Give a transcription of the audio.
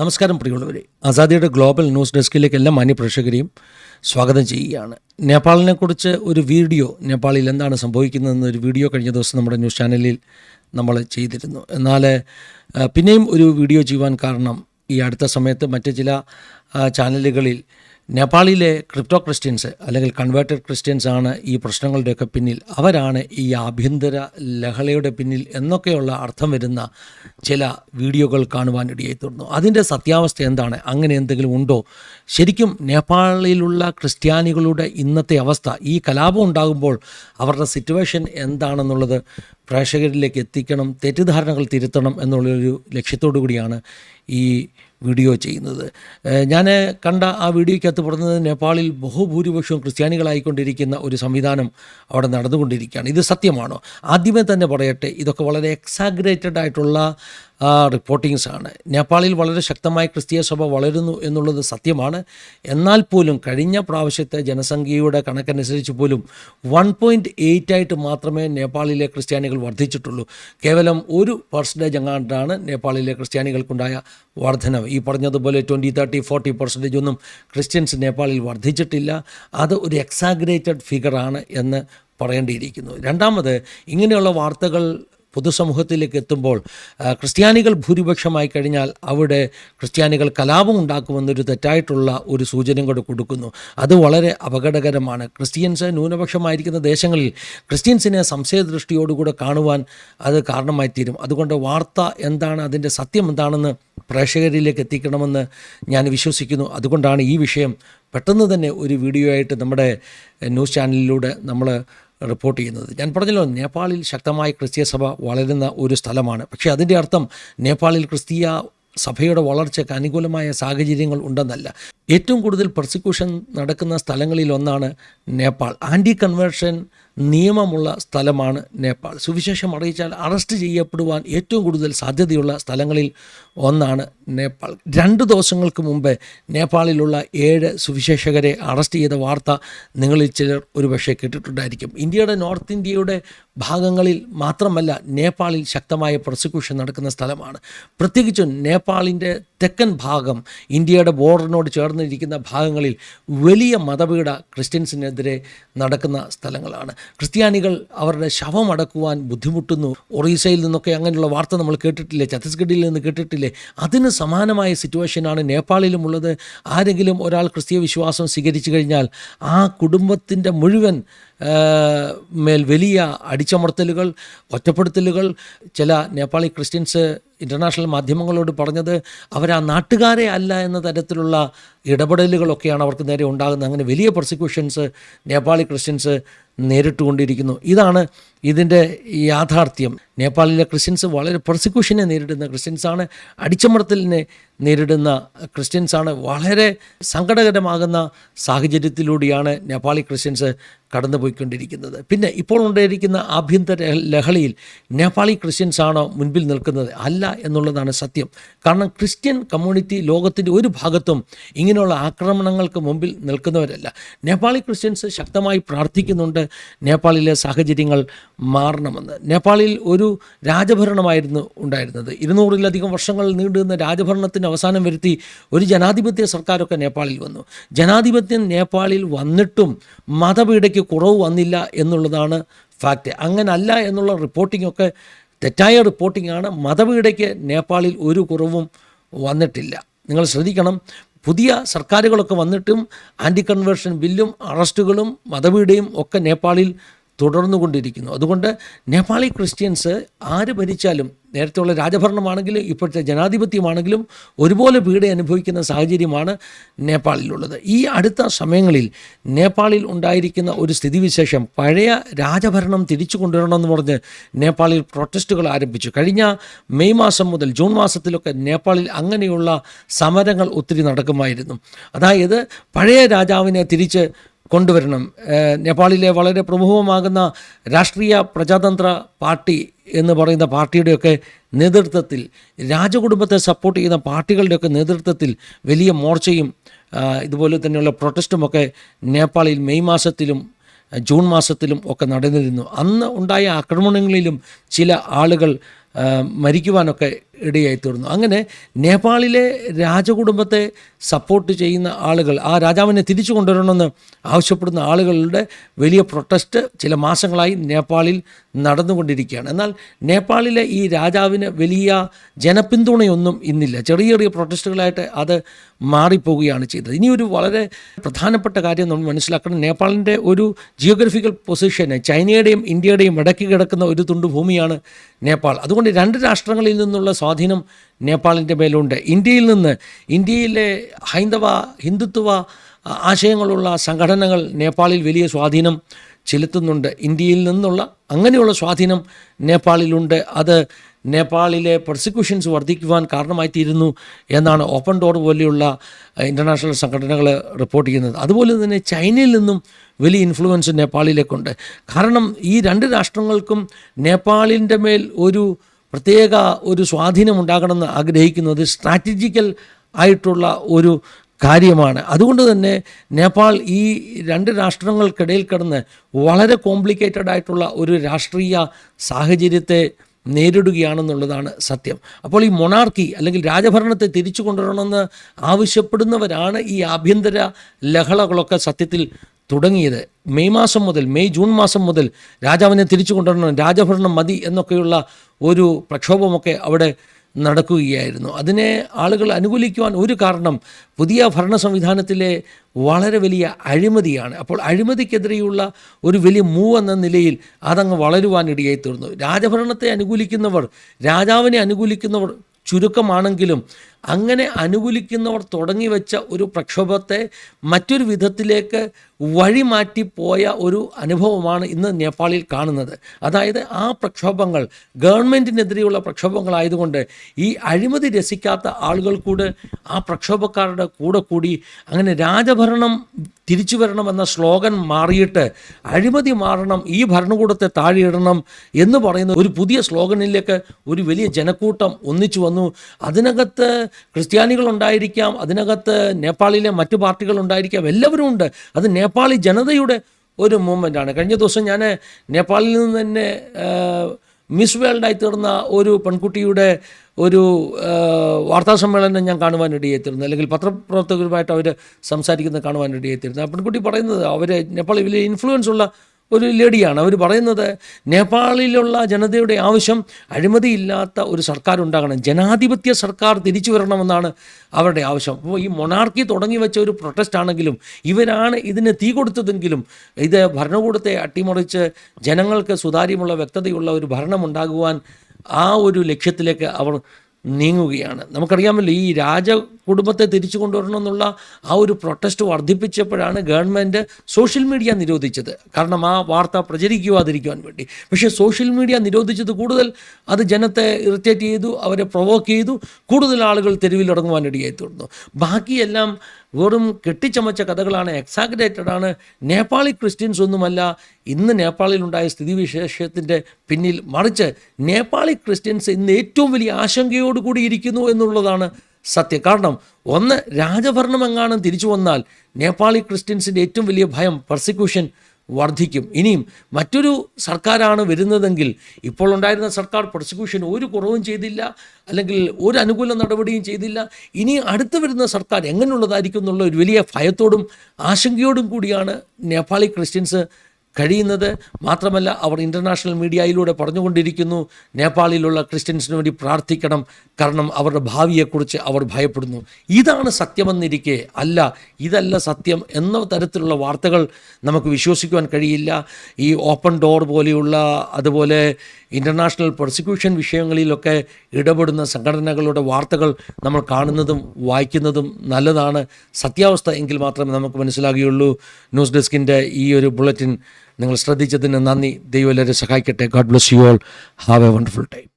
നമസ്കാരം പ്രിയമുള്ളവരെ. ആസാദിയുടെ global news ഡെസ്കിലേക്ക് എല്ലാ മാന്യ പ്രേക്ഷകരെയും സ്വാഗതം ചെയ്യുകയാണ്. നേപ്പാളിനെക്കുറിച്ച് ഒരു വീഡിയോ നേപ്പാളിൽ എന്താണ് സംഭവിക്കുന്നതെന്ന് ഒരു വീഡിയോ കഴിഞ്ഞ ദിവസം നമ്മുടെ ന്യൂസ് ചാനലിൽ നമ്മൾ ചെയ്തിരുന്നു. എന്നാൽ പിന്നെയും ഒരു വീഡിയോ ചെയ്യുവാൻ കാരണം ഈ അടുത്ത സമയത്ത് മറ്റ് ചില ചാനലുകളിൽ നേപ്പാളിലെ ക്രിപ്റ്റോ ക്രിസ്ത്യൻസ് അല്ലെങ്കിൽ കൺവേർട്ടഡ് ക്രിസ്ത്യൻസ് ആണ് ഈ പ്രശ്നങ്ങളുടെയൊക്കെ പിന്നിൽ. അവരാണ് ഈ ആഭ്യന്തര ലഹളയുടെ പിന്നിൽ എന്നൊക്കെയുള്ള അർത്ഥം വരുന്ന ചില വീഡിയോകൾ കാണുവാനിടയായി തീർന്നു അതിന്റെ സത്യാവസ്ഥ എന്താണ്? അങ്ങനെ എന്തെങ്കിലും ഉണ്ടോ? ശരിക്കും നേപ്പാളിലുള്ള ക്രിസ്ത്യാനികളുടെ ഇന്നത്തെ അവസ്ഥ ഈ കലാപം ഉണ്ടാകുമ്പോൾ അവരുടെ സിറ്റുവേഷൻ എന്താണെന്നുള്ളത് പ്രേക്ഷകരിലേക്ക് എത്തിക്കണം തെറ്റിദ്ധാരണകൾ തിരുത്തണം എന്നുള്ളൊരു ലക്ഷ്യത്തോടു കൂടിയാണ് ഈ വീഡിയോ ചെയ്യുന്നത്. ഞാൻ കണ്ട ആ വീഡിയോയ്ക്കകത്ത് പറഞ്ഞത് നേപ്പാളിൽ ബഹുഭൂരിപക്ഷവും ക്രിസ്ത്യാനികളായിക്കൊണ്ടിരിക്കുന്ന ഒരു സംവിധാനം അവിടെ നടന്നുകൊണ്ടിരിക്കുകയാണ്. ഇത് സത്യമാണോ? ആദ്യമേ തന്നെ പറയട്ടെ ഇതൊക്കെ വളരെ എക്സാഗ്രേറ്റഡ് ആയിട്ടുള്ള റിപ്പോർട്ടിങ്സ് ആണ് നേപ്പാളിൽ വളരെ ശക്തമായ ക്രിസ്തീയ സഭ വളരുന്നു എന്നുള്ളത് സത്യമാണ്. എന്നാൽ പോലും കഴിഞ്ഞ പ്രാവശ്യത്തെ ജനസംഖ്യയുടെ കണക്കനുസരിച്ച് പോലും വൺ പോയിന്റ് എയ്റ്റ് ആയിട്ട് മാത്രമേ നേപ്പാളിലെ ക്രിസ്ത്യാനികൾ വർദ്ധിച്ചിട്ടുള്ളൂ. കേവലം ഒരു പെർസെന്റേജ് എങ്ങാണ്ടാണ് നേപ്പാളിലെ ക്രിസ്ത്യാനികൾക്കുണ്ടായ വർധനവ്. ഈ പറഞ്ഞതുപോലെ ട്വന്റി തേർട്ടി ഫോർട്ടി പെർസെന്റേജ് ഒന്നും ക്രിസ്ത്യൻസ് നേപ്പാളിൽ വർദ്ധിച്ചിട്ടില്ല. അത് ഒരു എക്സാഗ്രേറ്റഡ് ഫിഗറാണ് എന്ന് പറയേണ്ടിയിരിക്കുന്നു. രണ്ടാമത് ഇങ്ങനെയുള്ള വാർത്തകൾ പൊതുസമൂഹത്തിലേക്ക് എത്തുമ്പോൾ ക്രിസ്ത്യാനികൾ ഭൂരിപക്ഷമായി കഴിഞ്ഞാൽ അവിടെ ക്രിസ്ത്യാനികൾ കലാപം ഉണ്ടാക്കുമെന്നൊരു തെറ്റായിട്ടുള്ള ഒരു സൂചന കൂടെ കൊടുക്കുന്നു. അത് വളരെ അപകടകരമാണ്. ക്രിസ്ത്യൻസ് ന്യൂനപക്ഷമായിരിക്കുന്ന ദേശങ്ങളിൽ ക്രിസ്ത്യൻസിനെ സംശയദൃഷ്ടിയോടുകൂടെ കാണുവാൻ അത് കാരണമായി തീരും അതുകൊണ്ട് വാർത്ത എന്താണ് അതിന്റെ സത്യം എന്താണെന്ന് പ്രേക്ഷകരിലേക്ക് എത്തിക്കണമെന്ന് ഞാൻ വിശ്വസിക്കുന്നു. അതുകൊണ്ടാണ് ഈ വിഷയം പെട്ടെന്ന് തന്നെ ഒരു വീഡിയോ ആയിട്ട് നമ്മുടെ ന്യൂസ് ചാനലിലൂടെ നമ്മൾ റിപ്പോർട്ട് ചെയ്യുന്നത്. ഞാൻ പറഞ്ഞല്ലോ നേപ്പാളിൽ ശക്തമായ ക്രിസ്തീയ സഭ വളരുന്ന ഒരു സ്ഥലമാണ്. പക്ഷേ അതിന്റെ അർത്ഥം നേപ്പാളിൽ ക്രിസ്തീയ സഭയുടെ വളർച്ചയ്ക്ക് അനുകൂലമായ സാഹചര്യങ്ങൾ ഉണ്ടെന്നല്ല. ഏറ്റവും കൂടുതൽ പ്രോസിക്യൂഷൻ നടക്കുന്ന സ്ഥലങ്ങളിൽ ഒന്നാണ് നേപ്പാൾ. ആന്റി കൺവേർഷൻ നിയമമുള്ള സ്ഥലമാണ് നേപ്പാൾ. സുവിശേഷം അറിയിച്ചാൽ അറസ്റ്റ് ചെയ്യപ്പെടുവാൻ ഏറ്റവും കൂടുതൽ സാധ്യതയുള്ള സ്ഥലങ്ങളിൽ ഒന്നാണ് നേപ്പാൾ. രണ്ട് ദിവസങ്ങൾക്ക് മുമ്പ് നേപ്പാളിലുള്ള ഏഴ് സുവിശേഷകരെ അറസ്റ്റ് ചെയ്ത വാർത്ത നിങ്ങളിൽ ചിലർ ഒരുപക്ഷെ കേട്ടിട്ടുണ്ടായിരിക്കും. ഇന്ത്യയുടെ നോർത്ത് ഇന്ത്യയുടെ ഭാഗങ്ങളിൽ മാത്രമല്ല നേപ്പാളിൽ ശക്തമായ പ്രോസിക്യൂഷൻ നടക്കുന്ന സ്ഥലമാണ്. പ്രത്യേകിച്ചും നേപ്പാളിന്റെ തെക്കൻ ഭാഗം ഇന്ത്യയുടെ ബോർഡറിനോട് ചേർന്നിരിക്കുന്ന ഭാഗങ്ങളിൽ വലിയ മതപീഠ ക്രിസ്ത്യൻസിനെതിരെ നടക്കുന്ന സ്ഥലങ്ങളാണ്. ക്രിസ്ത്യാനികൾ അവരുടെ ശവം അടക്കുവാൻ ബുദ്ധിമുട്ടുന്നു. ഒറീസയിൽ നിന്നൊക്കെ അങ്ങനെയുള്ള വാർത്ത നമ്മൾ കേട്ടിട്ടില്ലേ? ഛത്തീസ്ഗഡിൽ നിന്ന് കേട്ടിട്ടില്ലേ? അതിന് സമാനമായ സിറ്റുവേഷനാണ് നേപ്പാളിലുമുള്ളത്. ആരെങ്കിലും ഒരാൾ ക്രിസ്തീയ വിശ്വാസം സ്വീകരിച്ചു കഴിഞ്ഞാൽ ആ കുടുംബത്തിന്റെ മുഴുവൻ മേൽ വലിയ അടിച്ചമർത്തലുകൾ ഒറ്റപ്പെടുത്തലുകൾ. ചില നേപ്പാളി ക്രിസ്ത്യൻസ് ഇന്റർനാഷണൽ മാധ്യമങ്ങളോട് പറഞ്ഞത് അവർ ആ നാട്ടുകാരെ അല്ല എന്ന തരത്തിലുള്ള ഇടപെടലുകളൊക്കെയാണ് അവർക്ക് നേരെ ഉണ്ടാകുന്നത്. അങ്ങനെ വലിയ പ്രോസിക്യൂഷൻസ് നേപ്പാളി ക്രിസ്ത്യൻസ് നേരിട്ടുകൊണ്ടിരിക്കുന്നു. ഇതാണ് ഇതിന്റെ യാഥാർത്ഥ്യം. നേപ്പാളിലെ ക്രിസ്ത്യൻസ് വളരെ പ്രോസിക്യൂഷനെ നേരിടുന്ന ക്രിസ്ത്യൻസാണ് അടിച്ചമർത്തലിനെ നേരിടുന്ന ക്രിസ്ത്യൻസാണ് വളരെ സങ്കടകരമാകുന്ന സാഹചര്യത്തിലൂടെയാണ് നേപ്പാളി ക്രിസ്ത്യൻസ് കടന്നുപോയിക്കൊണ്ടിരിക്കുന്നത്. പിന്നെ ഇപ്പോൾ ഉണ്ടായിരിക്കുന്ന ആഭ്യന്തര ലഹളയിൽ നേപ്പാളി ക്രിസ്ത്യൻസാണോ മുൻപിൽ നിൽക്കുന്നത്? അല്ല എന്നുള്ളതാണ് സത്യം. കാരണം ക്രിസ്ത്യൻ കമ്മ്യൂണിറ്റി ലോകത്തിന്റെ ഒരു ഭാഗത്തും ഇങ്ങനെയുള്ള ആക്രമണങ്ങൾക്ക് മുമ്പിൽ നിൽക്കുന്നവരല്ല. നേപ്പാളി ക്രിസ്ത്യൻസ് ശക്തമായി പ്രാർത്ഥിക്കുന്നുണ്ട്. നേപ്പാളിലെ സാഹചര്യങ്ങൾ മാറണമെന്ന്. നേപ്പാളിൽ ഒരു രാജഭരണമായിരുന്നു ഉണ്ടായിരുന്നത്. ഇരുന്നൂറിലധികം വർഷങ്ങൾ നീണ്ടുന്ന രാജഭരണത്തിന് അവസാനം വരുത്തി ഒരു ജനാധിപത്യ സർക്കാരൊക്കെ നേപ്പാളിൽ വന്നു. ജനാധിപത്യം നേപ്പാളിൽ വന്നിട്ടും മതപീഡയ്ക്ക് കുറവ് വന്നില്ല എന്നുള്ളതാണ് ഫാക്റ്റ് അങ്ങനല്ല എന്നുള്ള റിപ്പോർട്ടിംഗ് ഒക്കെ തെറ്റായ റിപ്പോർട്ടിംഗ് ആണ്. മതപീഡയ്ക്ക് നേപ്പാളിൽ ഒരു കുറവും വന്നിട്ടില്ല. നിങ്ങൾ ശ്രദ്ധിക്കണം. പുതിയ സർക്കാരുകളൊക്കെ വന്നിട്ടും ആന്റി കൺവേർഷൻ ബില്ലും അറസ്റ്റുകളും മതപീഡയും ഒക്കെ നേപ്പാളിൽ തുടർന്നുകൊണ്ടിരിക്കുന്നു. അതുകൊണ്ട് നേപ്പാളി ക്രിസ്ത്യൻസ് ആര് ഭരിച്ചാലും നേരത്തെയുള്ള രാജഭരണമാണെങ്കിലും ഇപ്പോഴത്തെ ജനാധിപത്യമാണെങ്കിലും ഒരുപോലെ പീഡ അനുഭവിക്കുന്ന സാഹചര്യമാണ് നേപ്പാളിലുള്ളത്. ഈ അടുത്ത സമയങ്ങളിൽ നേപ്പാളിൽ ഉണ്ടായിരിക്കുന്ന ഒരു സ്ഥിതിവിശേഷം പഴയ രാജഭരണം തിരിച്ചു കൊണ്ടുവരണമെന്ന് പറഞ്ഞ് നേപ്പാളിൽ പ്രൊട്ടസ്റ്റുകൾ ആരംഭിച്ചു. കഴിഞ്ഞ മെയ് മാസം മുതൽ ജൂൺ മാസത്തിലൊക്കെ നേപ്പാളിൽ അങ്ങനെയുള്ള സമരങ്ങൾ ഒത്തിരി നടക്കുമായിരുന്നു. അതായത് പഴയ രാജാവിനെ തിരിച്ച് കൊണ്ടുവരണം. നേപ്പാളിലെ വളരെ പ്രമുഖമാകുന്ന രാഷ്ട്രീയ പ്രജാതന്ത്ര പാർട്ടി എന്ന് പറയുന്ന പാർട്ടിയുടെയൊക്കെ നേതൃത്വത്തിൽ രാജകുടുംബത്തെ സപ്പോർട്ട് ചെയ്യുന്ന പാർട്ടികളുടെയൊക്കെ നേതൃത്വത്തിൽ വലിയ മോർച്ചയും ഇതുപോലെ തന്നെയുള്ള പ്രൊട്ടസ്റ്റുമൊക്കെ നേപ്പാളിൽ മെയ് മാസത്തിലും ജൂൺ മാസത്തിലും ഒക്കെ നടന്നിരുന്നു. അന്ന് ഉണ്ടായ ആക്രമണങ്ങളിലും ചില ആളുകൾ മരിക്കുവാനൊക്കെ ഇടയായി തീർന്നു അങ്ങനെ നേപ്പാളിലെ രാജകുടുംബത്തെ സപ്പോർട്ട് ചെയ്യുന്ന ആളുകൾ ആ രാജാവിനെ തിരിച്ചു കൊണ്ടുവരണമെന്ന് ആവശ്യപ്പെടുന്ന ആളുകളുടെ വലിയ പ്രൊട്ടസ്റ്റ് ചില മാസങ്ങളായി നേപ്പാളിൽ നടന്നുകൊണ്ടിരിക്കുകയാണ്. എന്നാൽ നേപ്പാളിലെ ഈ രാജാവിന് വലിയ ജനപിന്തുണയൊന്നും ഇന്നില്ല. ചെറിയ ചെറിയ പ്രൊട്ടസ്റ്റുകളായിട്ട് അത് മാറിപ്പോവുകയാണ് ചെയ്തത്. ഇനിയൊരു വളരെ പ്രധാനപ്പെട്ട കാര്യം നമ്മൾ മനസ്സിലാക്കണം. നേപ്പാളിന്റെ ഒരു ജിയോഗ്രഫിക്കൽ പൊസിഷന് ചൈനയുടെയും ഇന്ത്യയുടെയും ഇടയ്ക്ക് കിടക്കുന്ന ഒരു തുണ്ട് ഭൂമിയാണ് നേപ്പാൾ. അതുകൊണ്ട് രണ്ട് രാഷ്ട്രങ്ങളിൽ നിന്നുള്ള സ്വാധീനം നേപ്പാളിന്റെ മേലുണ്ട്. ഇന്ത്യയിൽ നിന്ന് ഇന്ത്യയിലെ ഹൈന്ദവ ഹിന്ദുത്വ ആശയങ്ങളുള്ള സംഘടനകൾ നേപ്പാളിൽ വലിയ സ്വാധീനം ചെലുത്തുന്നുണ്ട്. ഇന്ത്യയിൽ നിന്നുള്ള അങ്ങനെയുള്ള സ്വാധീനം നേപ്പാളിലുണ്ട്. അത് നേപ്പാളിലെ പ്രോസിക്യൂഷൻസ് വർദ്ധിക്കുവാൻ കാരണമായിത്തീരുന്നു എന്നാണ് ഓപ്പൺ ഡോർ പോലെയുള്ള ഇന്റർനാഷണൽ സംഘടനകൾ റിപ്പോർട്ട് ചെയ്യുന്നത്. അതുപോലെ തന്നെ ചൈനയിൽ നിന്നും വലിയ ഇൻഫ്ലുവൻസ് നേപ്പാളിലേക്കുണ്ട്. കാരണം ഈ രണ്ട് രാഷ്ട്രങ്ങൾക്കും നേപ്പാളിന്റെ മേൽ ഒരു പ്രത്യേക ഒരു സ്വാധീനം ഉണ്ടാകണമെന്ന് ആഗ്രഹിക്കുന്നത് സ്ട്രാറ്റജിക്കൽ ആയിട്ടുള്ള ഒരു കാര്യമാണ്. അതുകൊണ്ട് തന്നെ നേപ്പാൾ ഈ രണ്ട് രാഷ്ട്രങ്ങൾക്കിടയിൽ കിടന്ന് വളരെ കോംപ്ലിക്കേറ്റഡ് ആയിട്ടുള്ള ഒരു രാഷ്ട്രീയ സാഹചര്യത്തെ നേരിടുകയാണെന്നുള്ളതാണ് സത്യം. അപ്പോൾ ഈ മൊണാർക്കി അല്ലെങ്കിൽ രാജഭരണത്തെ തിരിച്ചു കൊണ്ടുവരണമെന്ന് ആവശ്യപ്പെടുന്നവരാണ് ഈ ആഭ്യന്തര ലഹളകളൊക്കെ സത്യത്തിൽ തുടങ്ങിയത്. മെയ് മാസം മുതൽ മെയ് ജൂൺ മാസം മുതൽ രാജാവിനെ തിരിച്ചു കൊണ്ടുവരണം രാജഭരണം മതി എന്നൊക്കെയുള്ള ഒരു പ്രക്ഷോഭമൊക്കെ അവിടെ നടക്കുകയായിരുന്നു. അതിനെ ആളുകൾ അനുകൂലിക്കുവാൻ ഒരു കാരണം പുതിയ ഭരണ സംവിധാനത്തിലെ വളരെ വലിയ അഴിമതിയാണ്. അപ്പോൾ അഴിമതിക്കെതിരെയുള്ള ഒരു വലിയ മൂവ് എന്ന നിലയിൽ അതങ്ങ് വളരുവാനിടയായി തീർന്നു രാജഭരണത്തെ അനുകൂലിക്കുന്നവർ രാജാവിനെ അനുകൂലിക്കുന്നവർ ചുരുക്കമാണെങ്കിലും അങ്ങനെ അനുകൂലിക്കുന്നവർ തുടങ്ങി വെച്ച ഒരു പ്രക്ഷോഭത്തെ മറ്റൊരു വിധത്തിലേക്ക് വഴിമാറ്റിപ്പോയ ഒരു അനുഭവമാണ് ഇന്ന് നേപ്പാളിൽ കാണുന്നത്. അതായത് ആ പ്രക്ഷോഭങ്ങൾ ഗവൺമെന്റിനെതിരെയുള്ള പ്രക്ഷോഭങ്ങളായതുകൊണ്ട് ഈ അഴിമതി രസിക്കാത്ത ആളുകൾ കൂടെ ആ പ്രക്ഷോഭക്കാരുടെ കൂടെ കൂടി അങ്ങനെ രാജഭരണം തിരിച്ചു വരണമെന്ന ശ്ലോകൻ മാറിയിട്ട് അഴിമതി മാറണം ഈ ഭരണകൂടത്തെ താഴെയിടണം എന്ന് പറയുന്ന ഒരു പുതിയ സ്ലോഗനിലേക്ക് ഒരു വലിയ ജനക്കൂട്ടം ഒന്നിച്ചു വന്നു. അതിനകത്ത് ക്രിസ്ത്യാനികളുണ്ടായിരിക്കാം അതിനകത്ത് നേപ്പാളിലെ മറ്റു പാർട്ടികൾ ഉണ്ടായിരിക്കാം എല്ലാവരും ഉണ്ട്. അത് നേപ്പാളി ജനതയുടെ ഒരു മൂവ്മെന്റാണ് കഴിഞ്ഞ ദിവസം ഞാൻ നേപ്പാളിൽ നിന്ന് തന്നെ മിസ് വേൾഡായി തീർന്ന ഒരു പെൺകുട്ടിയുടെ ഒരു വാർത്താ സമ്മേളനം ഞാൻ കാണുവാനിടയായിത്തീരുന്നു അല്ലെങ്കിൽ പത്രപ്രവർത്തകരുമായിട്ട് അവർ സംസാരിക്കുന്നത് കാണുവാനിടയായിത്തീരുന്നു ആ പെൺകുട്ടി പറയുന്നത് അവർ നേപ്പാളിൽ വലിയ ഇൻഫ്ലുവൻസ് ഉള്ള ഒരു ലേഡിയാണ്. അവർ പറയുന്നത് നേപ്പാളിലുള്ള ജനതയുടെ ആവശ്യം അഴിമതിയില്ലാത്ത ഒരു സർക്കാർ ഉണ്ടാകണം ജനാധിപത്യ സർക്കാർ തിരിച്ചു വരണമെന്നാണ് അവരുടെ ആവശ്യം. അപ്പോൾ ഈ മൊണാർക്കി തുടങ്ങി വെച്ച ഒരു പ്രൊട്ടസ്റ്റ് ആണെങ്കിലും ഇവരാണ് ഇതിന് തീ കൊടുത്തതെങ്കിലും ഇത് ഭരണകൂടത്തെ അട്ടിമറിച്ച് ജനങ്ങൾക്ക് സുതാര്യമുള്ള വ്യക്തതയുള്ള ഒരു ഭരണം ഉണ്ടാകുവാൻ ആ ഒരു ലക്ഷ്യത്തിലേക്ക് അവർ നീങ്ങുകയാണ്. നമുക്കറിയാമല്ലോ ഈ രാജ കുടുംബത്തെ തിരിച്ചു കൊണ്ടുവരണമെന്നുള്ള ആ ഒരു പ്രൊട്ടസ്റ്റ് വർദ്ധിപ്പിച്ചപ്പോഴാണ് ഗവൺമെന്റ് സോഷ്യൽ മീഡിയ നിരോധിച്ചത്. കാരണം ആ വാർത്ത പ്രചരിക്കുവാതിരിക്കുവാൻ വേണ്ടി. പക്ഷേ സോഷ്യൽ മീഡിയ നിരോധിച്ചത് കൂടുതൽ അത് ജനത്തെ ഇറിറ്റേറ്റ് ചെയ്തു അവരെ പ്രൊവോക്ക് ചെയ്തു കൂടുതൽ ആളുകൾ തെരുവിലിറങ്ങുവാൻ ഇടയായി തീർന്നു. ബാക്കിയെല്ലാം വെറും കെട്ടിച്ചമച്ച കഥകളാണ് എക്സാഗ്രേറ്റഡ് ആണ്. നേപ്പാളി ക്രിസ്ത്യൻസ് ഒന്നുമല്ല ഇന്ന് നേപ്പാളിലുണ്ടായ സ്ഥിതിവിശേഷത്തിന്റെ പിന്നിൽ മറിച്ച് നേപ്പാളി ക്രിസ്ത്യൻസ് ഇന്ന് ഏറ്റവും വലിയ ആശങ്കയോടുകൂടി ഇരിക്കുന്നു എന്നുള്ളതാണ് സത്യം. കാരണം ഒന്ന് രാജഭരണം എങ്ങാനും തിരിച്ചു വന്നാൽ നേപ്പാളി ക്രിസ്ത്യൻസിന്റെ ഏറ്റവും വലിയ ഭയം പെർസിക്യൂഷൻ വർദ്ധിക്കും. ഇനിയും മറ്റൊരു സർക്കാരാണ് വരുന്നതെങ്കിൽ ഇപ്പോൾ ഉണ്ടായിരുന്ന സർക്കാർ പ്രോസിക്യൂഷൻ ഒരു കുറവും ചെയ്തില്ല അല്ലെങ്കിൽ ഒരു അനുകൂല നടപടിയും ചെയ്തില്ല. ഇനി അടുത്ത് വരുന്ന സർക്കാർ എങ്ങനെയുള്ളതായിരിക്കും എന്നുള്ള ഒരു വലിയ ഭയത്തോടും ആശങ്കയോടും കൂടിയാണ് നേപ്പാളി ക്രിസ്ത്യൻസ് കഴിയുന്നത് മാത്രമല്ല അവർ ഇന്റർനാഷണൽ മീഡിയയിലൂടെ പറഞ്ഞുകൊണ്ടിരിക്കുന്നു. നേപ്പാളിലുള്ള ക്രിസ്ത്യൻസിന് വേണ്ടി പ്രാർത്ഥിക്കണം. കാരണം അവരുടെ ഭാവിയെക്കുറിച്ച് അവർ ഭയപ്പെടുന്നു. ഇതാണ് സത്യമെന്നിരിക്കെ അല്ല ഇതല്ല സത്യം എന്ന തരത്തിലുള്ള വാർത്തകൾ നമുക്ക് വിശ്വസിക്കുവാൻ കഴിയില്ല. ഈ ഓപ്പൺ ഡോർ പോലെയുള്ള അതുപോലെ ഇന്റർനാഷണൽ പ്രോസിക്യൂഷൻ വിഷയങ്ങളിലൊക്കെ ഇടപെടുന്ന സംഘടനകളുടെ വാർത്തകൾ നമ്മൾ കാണുന്നതും വായിക്കുന്നതും നല്ലതാണ്. സത്യാവസ്ഥ എങ്കിൽ മാത്രമേ നമുക്ക് മനസ്സിലാകുകയുള്ളൂ. ന്യൂസ് ഡെസ്കിന്റെ ഈ ഒരു ബുള്ളറ്റിൻ നിങ്ങൾ ശ്രദ്ധിച്ചതിന് നന്ദി. ദൈവം എല്ലാവരും സഹായിക്കട്ടെ. God bless you all have a wonderful time